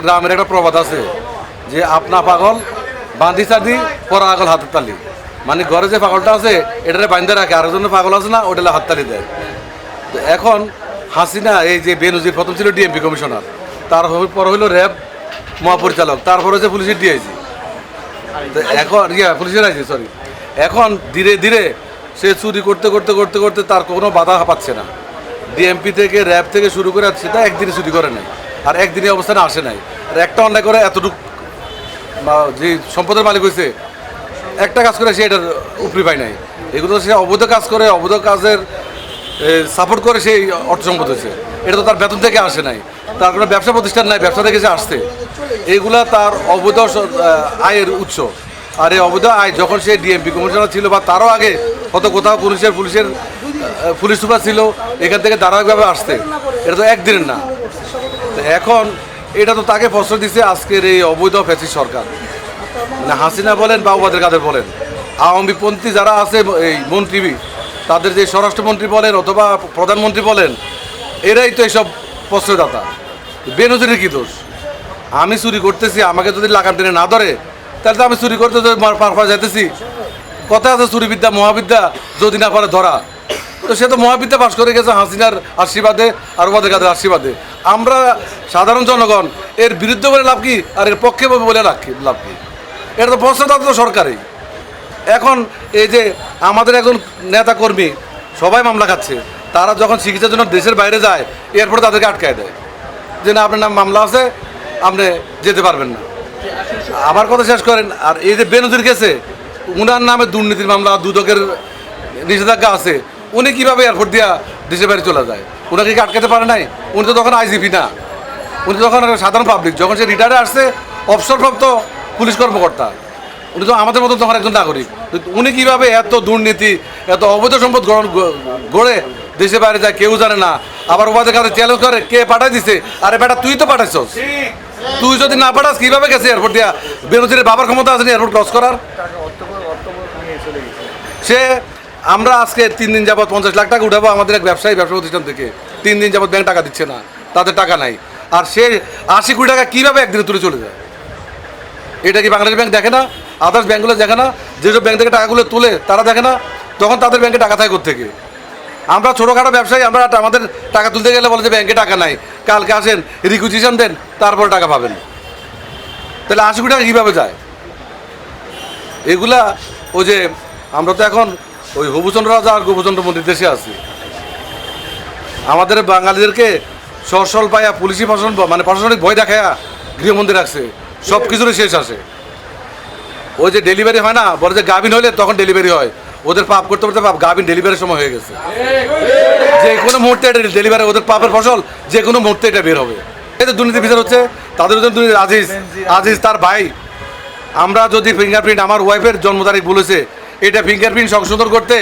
গ্রামের একটা প্রবাদ আছে যে আপনা পাগল বাঁধি চাঁদি, পরা আগল হাতের তালি। মানে ঘরে যে পাগলটা আছে, এটারে বাঁধতে রাখে। আরেকজনের পাগল আছে না ওটা হাততালি দেয়। তো এখন হাসিনা, এই যে বেনজির, প্রথম ছিল ডিএমপি কমিশনার। তার হই- পর হইল র্যাব মহাপরিচালক। তারপর হচ্ছে পুলিশের ডিআইজি। তো এখন, ইয়া, পুলিশের আইজি সরি এখন ধীরে ধীরে সে চুরি করতে করতে করতে করতে তার কোনো বাধা পাচ্ছে না। ডিএমপি থেকে, র্যাব থেকে শুরু করে সেটা একদিনে চুরি করে নাই আর একদিনে অবস্থানে আসে নাই। আর একটা অন্যায় করে এতটুকু যে সম্পদের মালিক হয়েছে একটা কাজ করে সে এটার উপরি পায় নাই। এগুলো সে অবৈধ কাজ করে, অবৈধ কাজের সাপোর্ট করে সেই অর্থ সম্পদ হয়েছে এটা তো তার বেতন থেকে আসে নাই। তার কোনো ব্যবসা প্রতিষ্ঠান নাই, ব্যবসা থেকে সে আসছে। এগুলা তার অবৈধ আয়ের উৎস। আর এই অবৈধ আয় যখন সে ডিএমপি কমিশনার ছিল বা তারও আগে কত কোথাও পুলিশের পুলিশের পুলিশ সুপার ছিল, এখান থেকে ধারাবাহিকভাবে আসছে। এটা তো একদিনের না। এখন এটা তো তাকে প্রশ্রয় দিচ্ছে আজকের এই অবৈধ ফ্যাসি সরকার। মানে হাসিনা বলেন বা ওবাদের কাদের বলেন, আওয়ামীপন্থী যারা আছে এই মন্ত্রী, তাদের যে স্বরাষ্ট্রমন্ত্রী বলেন অথবা প্রধানমন্ত্রী বলেন, এরাই তো এইসব প্রশ্রয়দাতা। বেনজিরের কি দোষ? আমি চুরি করতেছি, আমাকে যদি লাগান টেনে না ধরে, তাহলে তো আমি চুরি করতে পার পার যাইতেছি। কথা আছে চুরি বিদ্যা মহাবিদ্যা, যদি না পারে ধরা। তো সে তো মহাবিদ্যা পাশ করে গেছে হাসিনার আশীর্বাদে আর ওবাদের কাদের আশীর্বাদে। আমরা সাধারণ জনগণ, এর বিরুদ্ধে বলে লাভ কি আর এর পক্ষে বলে লাভ কি লাভ কি? এটা তো প্রশ্নদাতা তো সরকারই। এখন এই যে আমাদের একজন নেতা কর্মী সবাই মামলা খাচ্ছে, তারা যখন চিকিৎসার জন্য দেশের বাইরে যায়, এরপরে তাদেরকে আটকায় দেয়। যে না, আপনার নাম মামলা আছে, আপনি যেতে পারবেন না। আমার কথা শেষ করেন, আর এই যে বেনজির গেছে, উনার নামে দুর্নীতির মামলা, দুদকের নিষেধাজ্ঞা আছে উনি কীভাবে এয়ারপোর্ট দিয়া দেশের বাইরে চলে যায়? ওনাকে কি আটকাতে পারে নাই? উনি তো তখন আইজিপি না। উনি তো তখন সাধারণ পাবলিক যখন সে রিটায়ারে আসছে অবসরপ্রাপ্ত পুলিশ কর্মকর্তা। উনি তো আমাদের মতো তখন একজন নাগরিক। উনি কীভাবে এত দুর্নীতি এত অবৈধ সম্পদ গ্রহণ গড়ে দেশে বাইরে যায় কেউ জানে না। আবার ওবাদের কাছে চ্যালেঞ্জ করে কে পাঠাই দিছে? আরে বেটা তুই তো পাঠাইছস। তুই যদি না পাঠাস কীভাবে গেছে এয়ারপোর্ট দিয়া? বেরোজির বাবার ক্ষমতা আছে এয়ারপোর্ট ক্রস করার? সে আমরা আজকে তিন দিন যাবত পঞ্চাশ লাখ টাকা উঠাবো আমাদের এক ব্যবসায়ী, ব্যবসা প্রতিষ্ঠান থেকে। তিন দিন যাবত ব্যাংক টাকা দিচ্ছে না তাদের টাকা নাই। আর সে আশি কোটি টাকা কীভাবে একদিনে তুলে চলে যায়? এটা কি বাংলাদেশ ব্যাংক দেখে না? আদার্স ব্যাঙ্কগুলো দেখে না? যেসব ব্যাংক থেকে টাকাগুলো তুলে, তারা দেখে না? তখন তাদের ব্যাংকে টাকা থাকে থেকে আমরা ছোটোখাটো ব্যবসায়ী, আমরা আমাদের টাকা তুলতে গেলে বলে যে ব্যাংকে টাকা নাই। কালকে আসেন রিকুইজিশন দেন, তারপরে টাকা পাবেন। তাহলে আশি কোটি টাকা কীভাবে যায়? এগুলা ওই যে, আমরা তো এখন ওই হবুচন্দ্র রাজা আর গোপচন্দ্র মন্দির দেশে আছি। আমাদের বাঙালিদেরকে সরসল পাইয়া পুলিশি প্রশাসন মানে প্রশাসনিক ভয় দেখায়া গৃহমন্দির রাখছে। সব কিছুরই শেষ আসে ওই যে ডেলিভারি হয় না, বলে যে গাভিন হলে তখন ডেলিভারি হয়। ওদের পাপ করতে করতে পাপ গাভিন ডেলিভারির সময় হয়ে গেছে। যে কোনো মুহূর্তে এটা ডেলিভারি ওদের পাপের ফসল, যে কোনো মুহূর্তে এটা বের হবে। এই তো দুর্নীতি বিচার হচ্ছে, তাদের জন্য দুর্নীতি আজিজ আজিজ তার ভাই। আমরা যদি ফিঙ্গারপ্রিন্ট আমার ওয়াইফের জন্ম তারিখ বলেছে এটা ফিঙ্গারপ্রিন্ট সংশোধন করতে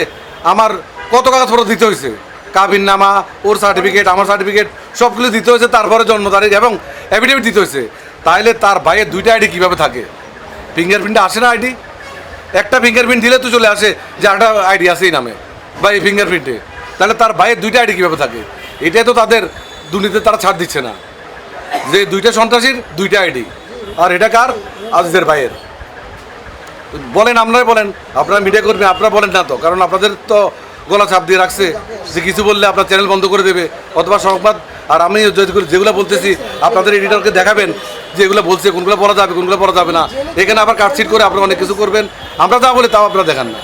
আমার কত কাগজপত্র দিতে হয়েছে? কাবিন নামা ওর সার্টিফিকেট আমার সার্টিফিকেট সবগুলো দিতে হয়েছে, তারপরে জন্ম তারিখ এবং অ্যাফিডেভিট দিতে হয়েছে। তাহলে তার ভাইয়ের দুইটা আইডি কীভাবে থাকে? ফিঙ্গারপ্রিন্টে আসে না আইডি একটা ফিঙ্গারপ্রিন্ট দিলে তো চলে আসে যে একটা আইডি আছে এই নামে, বা এই ফিঙ্গারপ্রিন্টে তাহলে তার ভাইয়ের দুইটা আইডি কীভাবে থাকে? এটাই তো তাদের দুর্নীতিতে তারা ছাড় দিচ্ছে না। যে দুইটা সন্ত্রাসীর দুইটা আইডি আর এটা কার? আজিজের ভাইয়ের। বলেন আপনারাই বলেন। আপনারা মিডিয়া করবেন আপনারা বলেন না তো। কারণ আপনাদের তো গলা চাপ দিয়ে রাখছে। যে কিছু বললে আপনার চ্যানেল বন্ধ করে দেবে। অথবা সংবাদ, আর আমি যেগুলো বলতেছি, আপনাদের এডিটরকে দেখাবেন যে এগুলো বলছে, কোনগুলো বলা যাবে, কোনগুলো বলা যাবে না। এখানে আবার কাটছিট করে আপনারা অনেক কিছু করবেন। আমরা যা বলি তাও আপনারা দেখান না।